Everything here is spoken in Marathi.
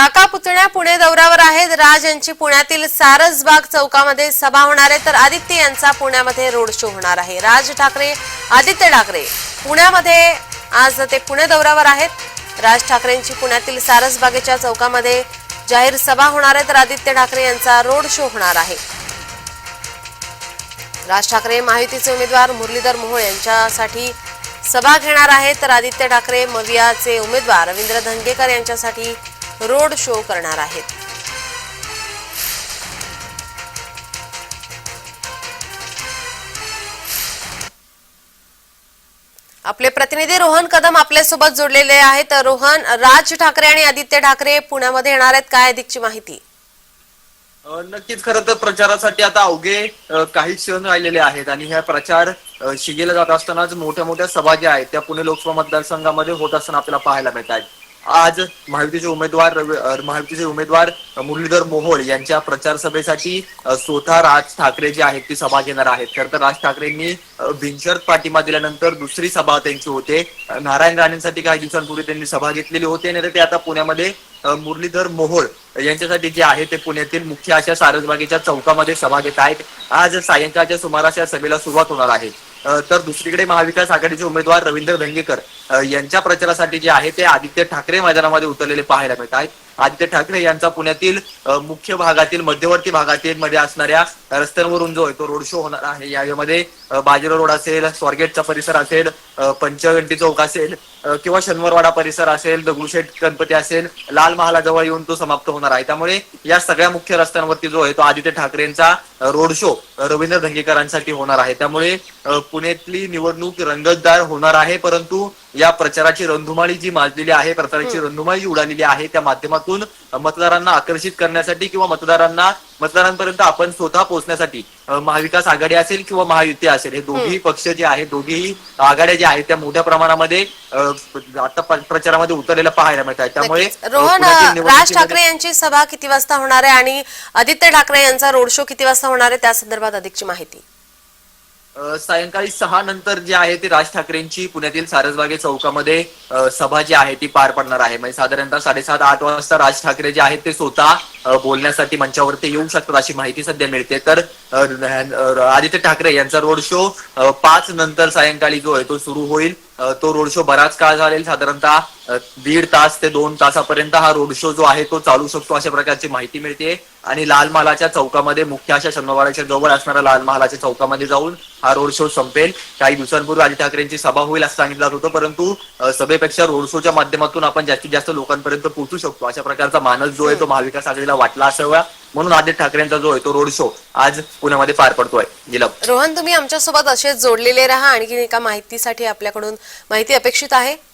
काका पुतण्या पुणे दौऱ्यावर आहेत. राज यांची पुण्यातील सारसबाग चौकामध्ये सभा होणार आहे. तर आदित्य यांचा पुण्यामध्ये रोड शो होणार आहे. राज ठाकरे आदित्य ठाकरे पुण्यामध्ये आज ते पुणे दौऱ्यावर आहेत. राज ठाकरेंची पुण्यातील सारसबागेच्या चौकामध्ये जाहीर सभा होणार आहे. तर आदित्य ठाकरे यांचा रोड शो होणार आहे. राज ठाकरे माहितीचे उमेदवार मुरलीधर मोहोळ यांच्यासाठी सभा घेणार आहेत. तर आदित्य ठाकरे मवियाचे उमेदवार रवींद्र धनगेकर यांच्यासाठी रोड शो करणार आहेत. आपले प्रतिनिधी रोहन कदम आपल्यासोबत जोडलेले आहेत. रोहन राज ठाकरे आणि आदित्य ठाकरे पुण्यामध्ये येणार आहेत. काय अधिकची माहिती? नक्कीच खरं तर प्रचारासाठी आता अवघे काही क्षण राहिलेले आहेत आणि ह्या प्रचार शिगेला जात असतानाच मोठ्या मोठ्या सभा ज्या आहेत त्या पुणे लोकसभा मतदारसंघामध्ये होत असताना आपल्याला पाहायला मिळत आहेत. आज महायुतीचे उमेदवार महायुतीचे उमेदवार मुरलीधर मोहोळ यांच्या प्रचार सभेसाठी स्वतः राज ठाकरे जे आहेत ती सभा घेणार आहेत. खर तर राज ठाकरेंनी बिनशर्त पाठिंबा दिल्यानंतर दुसरी सभा त्यांची होते. नारायण राणेंसाठी काही दिवसांपूर्वी त्यांनी सभा घेतलेली होती आणि ते आता पुण्यामध्ये मुरलीधर मोहोळ यांच्यासाठी जे आहे ते पुण्यातील मुख्य अशा सारसबागेच्या चौकामध्ये सभा घेत आहेत. आज सायंकाळच्या सुमारास या सभेला सुरुवात होणार आहे. तर दुसरीकडे महाविकास आघाडीचे उमेदवार रवींद्र धंगेकर यांच्या प्रचारासाठी जे आहे ते आदित्य ठाकरे मैदानामध्ये उतरलेले पाहायला मिळत आहेत. आदित्य ठाकरे यांचा पुण्यातील मुख्य भागातील मध्यवर्ती भागातील मध्ये असणाऱ्या रस्त्यांवरून जो आहे तो रोड शो होणार आहे. यामध्ये अ, बाजीराव रोड असेल स्वारगेटचा परिसर असेल पंचगंटी चौक असेल किंवा शनिवारवाडा परिसर असेल दगडूशेठ गणपती असेल लाल महालाजवळ येऊन तो समाप्त होणार आहे. त्यामुळे या सगळ्या मुख्य रस्त्यांवरती जो आहे तो आदित्य ठाकरेंचा रोड शो रवींद्र धंगेकरांसाठी होणार आहे. त्यामुळे पुण्यातली निवडणूक रंगतदार होणार आहे परंतु या प्रचाराची रणधुमाळी जी माजलेली आहे प्रचाराची रणधुमाळी जी उडालेली आहे त्या माध्यमातून मतदारांना आकर्षित करण्यासाठी किंवा मतदारांना मतदारांपर्यंत आपण स्वतः पोहोचण्यासाठी महाविकास आघाडी असेल किंवा महायुती असेल हे दोन्ही पक्ष जे आहेत दोन्ही आघाड्या ज्या आहेत त्या मोठ्या प्रमाणामध्ये आता प्रचारामध्ये उतरलेल्या पाहायला मिळत आहेत त्यामुळे रोहन राज ठाकरे यांची सभा किती वाजता होणार आहे आणि आदित्य ठाकरे यांचा रोड शो किती वाजता होणार आहे त्या संदर्भात अधिकची माहिती. सायंकाळी सहा नंतर जे आहे ते राज ठाकरेंची पुण्यातील सारसबागे चौकामध्ये सभा जी आहे ती पार पडणार आहे. म्हणजे साधारणतः साडेसात आठ वाजता राज ठाकरे जे आहेत ते स्वतः बोलण्यासाठी मंचावरती येऊ शकतात अशी माहिती सध्या मिळते. तर आदित्य ठाकरे यांचा रोड शो पाच नंतर सायंकाळी जो आहे तो सुरू होईल. तो रोड शो बराच काळ झालेल साधारणतः दीड तास ते दोन तासापर्यंत हा रोड शो जो आहे तो चालू शकतो अशा प्रकारची माहिती मिळते. आणि लाल महालाच्या चौकामध्ये मुख्य अशा शनिवाराच्या जवळ असणाऱ्या लाल महालाच्या चौकामध्ये जाऊन हा रोड शो संपेल. काही दिवसांपूर्वी आदित्य ठाकरेंची सभा होईल असं सांगितलं जात होतं. परंतु सभेपेक्षा रोड शोच्या माध्यमातून आपण जास्तीत जास्त लोकांपर्यंत पोहोचू शकतो. अशा प्रकारचा मानस जो आहे तो महाविकास आघाडीला वाटला असावा म्हणून आदित्य ठाकरेंचा जो आहे तो रोड शो आज पुण्यामध्ये पार पडतोय. नीलम. रोहन तुम्ही आमच्यासोबत असेच जोडलेले राहा. आणखी एका माहितीसाठी आपल्याकडून माहिती अपेक्षित आहे.